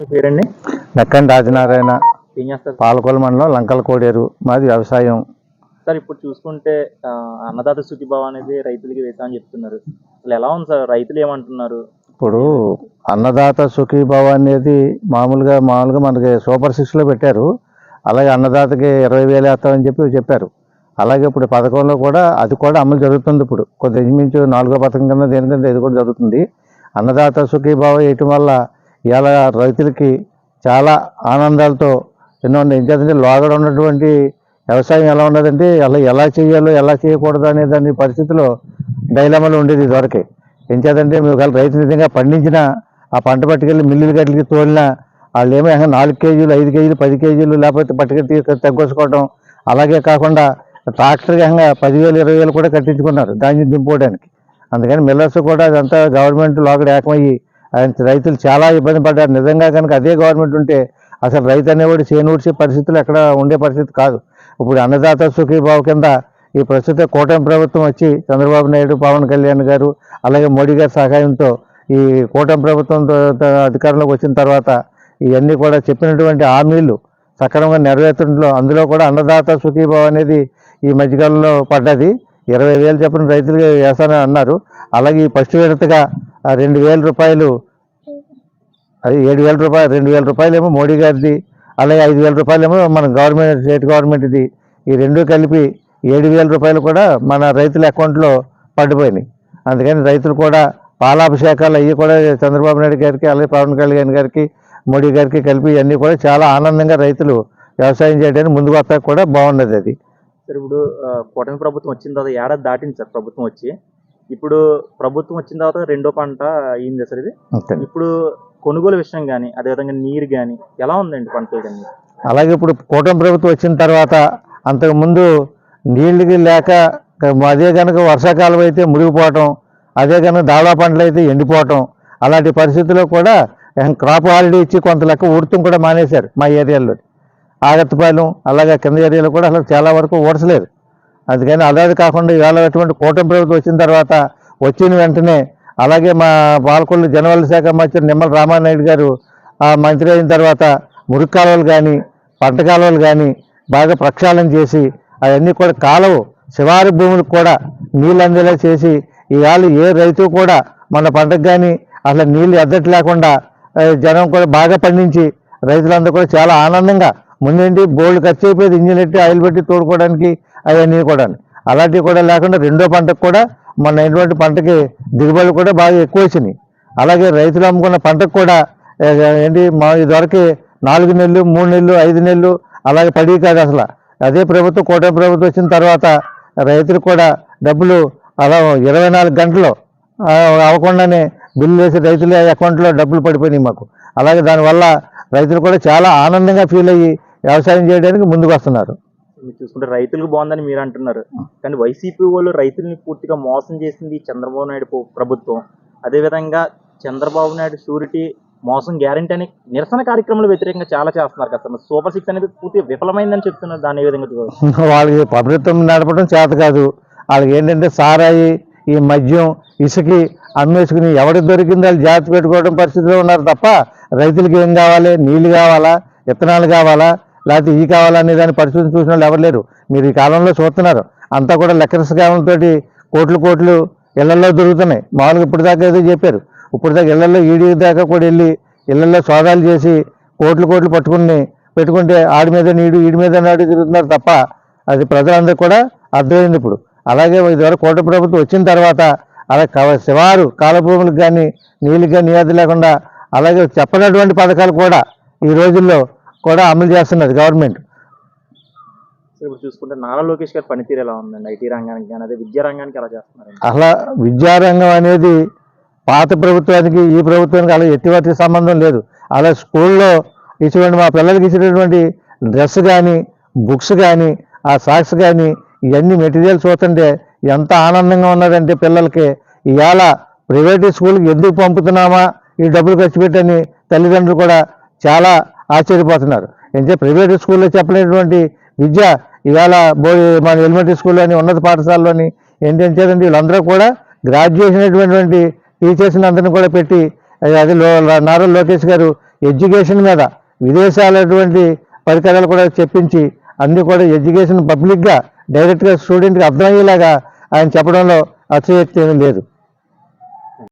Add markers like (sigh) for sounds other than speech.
పేరండి? నక్కంటి రాజనారాయణ ఏం చేస్తారు? పాలకొల మండలం లంకల కోడేరు. మాది వ్యవసాయం. సార్ ఇప్పుడు చూసుకుంటే ఆ, అన్నదాత సుఖీభావ అనేది రైతులకి వేసా అని చెప్తున్నారు. అసలు ఎలా ఉంది సార్? రైతులు ఏమంటున్నారు? ఇప్పుడు అన్నదాత సుఖీభావ అనేది మామూలుగా మామూలుగా మనకి సూపర్ సిక్స్లో పెట్టారు. అలాగే అన్నదాతకి ఇరవై వేలు వేస్తామని చెప్పి చెప్పారు. అలాగే ఇప్పుడు పథకంలో కూడా అది కూడా అమలు జరుగుతుంది ఇప్పుడు. కొద్ది ఇంచుమించు నాలుగో పథకం కింద దేని కింద ఇది కూడా జరుగుతుంది. అన్నదాత సుఖీభావ వేయటం వల్ల ఇలా రైతులకి చాలా ఆనందాలతో ఎన్నో ఉన్నాయి. ఎందుకంటే లోగడ ఉన్నటువంటి వ్యవసాయం ఎలా ఉన్నదంటే అలా ఎలా చేయాలో ఎలా చేయకూడదు అనే దాని పరిస్థితిలో డైలమాలు ఉండేది ఇదివరకే. ఏం మేము ఒకవేళ రైతు నిజంగా పండించిన ఆ పంట పట్టుకెళ్ళి మిల్లులు గట్లకి తోలినా వాళ్ళు ఏమో నాలుగు కేజీలు ఐదు కేజీలు పది కేజీలు లేకపోతే పట్టుకెళ్ళి తీసుకొని తగ్గొచ్చుకోవడం అలాగే కాకుండా ట్రాక్టర్ ఏకంగా పదివేలు ఇరవై వేలు కూడా కట్టించుకున్నారు ధాన్యం దింపుకోవడానికి. అందుకని మిల్లర్స్ కూడా అదంతా గవర్నమెంట్ లోకడ ఏకమయ్యి ఆయన రైతులు చాలా ఇబ్బంది పడ్డారు. నిజంగా కనుక అదే గవర్నమెంట్ ఉంటే అసలు రైతు అనేవాడు చేనూడ్చే పరిస్థితులు ఎక్కడ ఉండే పరిస్థితి కాదు. ఇప్పుడు అన్నదాత సుఖీభావ కింద ఈ ప్రస్తుత కూటమి ప్రభుత్వం వచ్చి చంద్రబాబు నాయుడు పవన్ కళ్యాణ్ గారు అలాగే మోడీ గారి సహాయంతో ఈ కూటమి ప్రభుత్వం అధికారంలోకి వచ్చిన తర్వాత ఇవన్నీ కూడా చెప్పినటువంటి హామీలు సక్రమంగా నెరవేర్చడంలో అందులో కూడా అన్నదాత సుఖీభావ అనేది ఈ మధ్యకాలంలో పడ్డది. ఇరవై వేలు చెప్పిన రైతులు వేస్తానని అన్నారు. అలాగే ఈ ఫస్ట్ విడతగా ఆ రెండు వేల రూపాయలు. అది ఏడు వేల రూపాయలు రెండు వేల రూపాయలేమో మోడీ గారిది అలాగే ఐదు వేల రూపాయలేమో మన గవర్నమెంట్ స్టేట్ గవర్నమెంట్ది. ఈ రెండు కలిపి ఏడు వేల రూపాయలు కూడా మన రైతుల అకౌంట్లో పడిపోయినాయి. అందుకని రైతులు కూడా పాలాభిషేకాలు అవి కూడా చంద్రబాబు నాయుడు గారికి అలాగే పవన్ కళ్యాణ్ గారికి మోడీ గారికి కలిపి ఇవన్నీ కూడా చాలా ఆనందంగా రైతులు వ్యవసాయం చేయడానికి ముందుకు వస్తా కూడా బాగున్నది అది. సార్ ఇప్పుడు కూటమి ప్రభుత్వం వచ్చిన తర్వాత ఏడాది దాటింది సార్ ప్రభుత్వం వచ్చి. ఇప్పుడు ప్రభుత్వం వచ్చిన తర్వాత రెండో పంట అయింది సార్ ఇది. ఇప్పుడు కొనుగోలు విషయం కానీ అదేవిధంగా నీరు కానీ ఎలా ఉందండి పంటలు కానీ అలాగే ఇప్పుడు కూటమి ప్రభుత్వం వచ్చిన తర్వాత అంతకుముందు నీళ్ళకి లేక అదే కనుక వర్షాకాలం అయితే మురిగిపోవటం అదే కనుక దావా పంటలు అయితే ఎండిపోవటం అలాంటి పరిస్థితుల్లో కూడా క్రాప్ హాలిడే ఇచ్చి కొంత లెక్క ఊడతం కూడా మానేశారు మా ఏరియాలో ఆగత్తుపాలెం అలాగే కింద ఏరియాలో కూడా అసలు చాలా వరకు ఊడసలేదు అందుకని అదాది కాకుండా ఇవాళ అటువంటి కూటమి ప్రభుత్వం వచ్చిన తర్వాత వచ్చిన వెంటనే అలాగే మా పాలకొల్లు జనవల్ల శాఖ మంత్రి నిమ్మల రామానాయుడు గారు ఆ మంత్రి అయిన తర్వాత మురికి కాలువలు కానీ పంట కాలువలు కానీ బాగా ప్రక్షాళన చేసి అవన్నీ కూడా కాలువ. శివారు భూములకు కూడా నీళ్ళు అందేలా చేసి ఇవాళ ఏ రైతు కూడా మన పంటకు కానీ అసలు నీళ్ళు ఎద్దటి లేకుండా జనం కూడా బాగా పండించి రైతులందరూ కూడా చాలా ఆనందంగా ముందేంటి? బోల్డ్ ఖర్చు అయిపోయేది ఇంజిన్ పెట్టి ఆయిల్ పెట్టి తోడుకోవడానికి అవన్నీ కూడా అలాంటివి కూడా లేకుండా రెండో పంటకు కూడా మన ఎటువంటి పంటకి దిగుబడులు కూడా బాగా ఎక్కువ వచ్చినాయి. అలాగే రైతులు అమ్ముకున్న పంటకు కూడా ఏంటి? మా ఇదివరకు నాలుగు నెలలు మూడు నెలలు ఐదు నెలలు అలాగే పడి కాదు అసలు. అదే ప్రభుత్వం కూటమి ప్రభుత్వం వచ్చిన తర్వాత రైతులకు కూడా డబ్బులు అలా ఇరవై నాలుగు గంటలు అవ్వకుండానే బిల్లు వేసి రైతుల అకౌంట్లో డబ్బులు పడిపోయినాయి మాకు. అలాగే దానివల్ల రైతులు కూడా చాలా ఆనందంగా ఫీల్ అయ్యి వ్యవసాయం చేయడానికి ముందుకు వస్తున్నారు. మీరు చూసుకుంటే రైతులకు బాగుందని మీరు అంటున్నారు. కానీ వైసీపీ వాళ్ళు రైతుల్ని పూర్తిగా మోసం చేసింది చంద్రబాబు నాయుడు ప్ర- ప్రభుత్వం. అదేవిధంగా చంద్రబాబు నాయుడు షూరిటీ మోసం గ్యారంటీ అని నిరసన కార్యక్రమాలు వ్యతిరేకంగా చాలా చేస్తున్నారు కదా సూపర్ సిక్స్ అనేది పూర్తిగా విఫలమైందని చెప్తున్నారు దాని ఏ విధంగా? (laughs) వాళ్ళకి ప్రభుత్వం నడపడం చేత కాదు. వాళ్ళకి ఏంటంటే సారాయి ఈ మద్యం ఇసుకి అమ్మేసుకుని ఎవరికి దొరికిందో వాళ్ళు జాగ్రత్త పెట్టుకోవడం పరిస్థితిలో ఉన్నారు తప్ప రైతులకి ఏం కావాలి? నీళ్ళు కావాలా? విత్తనాలు కావాలా? లేకపోతే ఈ కావాలనే దాన్ని దాని పరిస్థితిని చూసిన వాళ్ళు ఎవరు లేరు. మీరు ఈ కాలంలో చూస్తున్నారు. అంతా కూడా లెక్కర స్కాములతోటి కోట్లు కోట్లు ఇళ్ళలో దొరుకుతున్నాయి. మామూలుగా ఇప్పుడు దాకా ఏదో చెప్పారు. ఇప్పుడు దాకా ఇళ్ళలో ఈడీ దాకా కూడా వెళ్ళి ఇళ్ళలో సోదాలు చేసి కోట్లు కోట్లు పట్టుకుని పెట్టుకుంటే ఆడి మీద నీడు ఈడి మీద నాడు తిరుగుతున్నారు తప్ప అది ప్రజలందరూ కూడా అర్థమైంది ఇప్పుడు. అలాగే ఇదివరకు కోట ప్రభుత్వం వచ్చిన తర్వాత అలా కవ- శివారు కాలభూములకు కానీ నీళ్ళకి కానీ నియాది లేకుండా అలాగే చెప్పనటువంటి పథకాలు కూడా ఈ రోజుల్లో కూడా అమలు చేస్తున్నది గవర్నమెంట్. ఇప్పుడు చూసుకుంటే నారా లోకేష్ గారి పనితీరు ఎలా ఉందండి? ఐటీ రంగానికి కానీ అదే విద్యా రంగానికి ఎలా చేస్తున్నారండి? అసలు విద్యారంగం అనేది పాత ప్రభుత్వానికి ఈ ప్రభుత్వానికి అలా ఎటువంటి సంబంధం లేదు. అలా స్కూల్లో ఇటువంటి మా పిల్లలకి ఇచ్చినటువంటి డ్రెస్ కానీ బుక్స్ కానీ ఆ సాక్స్ కానీ ఇవన్నీ మెటీరియల్స్ చూస్తుంటే ఎంత ఆనందంగా ఉన్నదంటే పిల్లలకి ఇవాళ ప్రైవేట్ స్కూల్కి ఎందుకు పంపుతున్నామా? ఈ డబ్బులు ఖర్చు పెట్టని తల్లిదండ్రులు కూడా చాలా ఆశ్చర్యపోతున్నారు. అంటే ప్రైవేట్ స్కూల్లో చెప్పలేనటువంటి విద్య ఇవాళ బో మన ఎలిమెంటరీ స్కూల్లోని ఉన్నత పాఠశాలలోని ఏంటంటే వీళ్ళందరూ కూడా గ్రాడ్యుయేషన్ అయినటువంటి టీచర్స్ని అందరిని కూడా పెట్టి అది లో నారా లోకేష్ గారు ఎడ్యుకేషన్ మీద విదేశాలటువంటి పరికరాలు కూడా చెప్పించి అన్నీ కూడా ఎడ్యుకేషన్ పబ్లిక్గా డైరెక్ట్గా స్టూడెంట్కి అర్థమయ్యేలాగా ఆయన చెప్పడంలో అతిశయక్తి ఏమీ లేదు.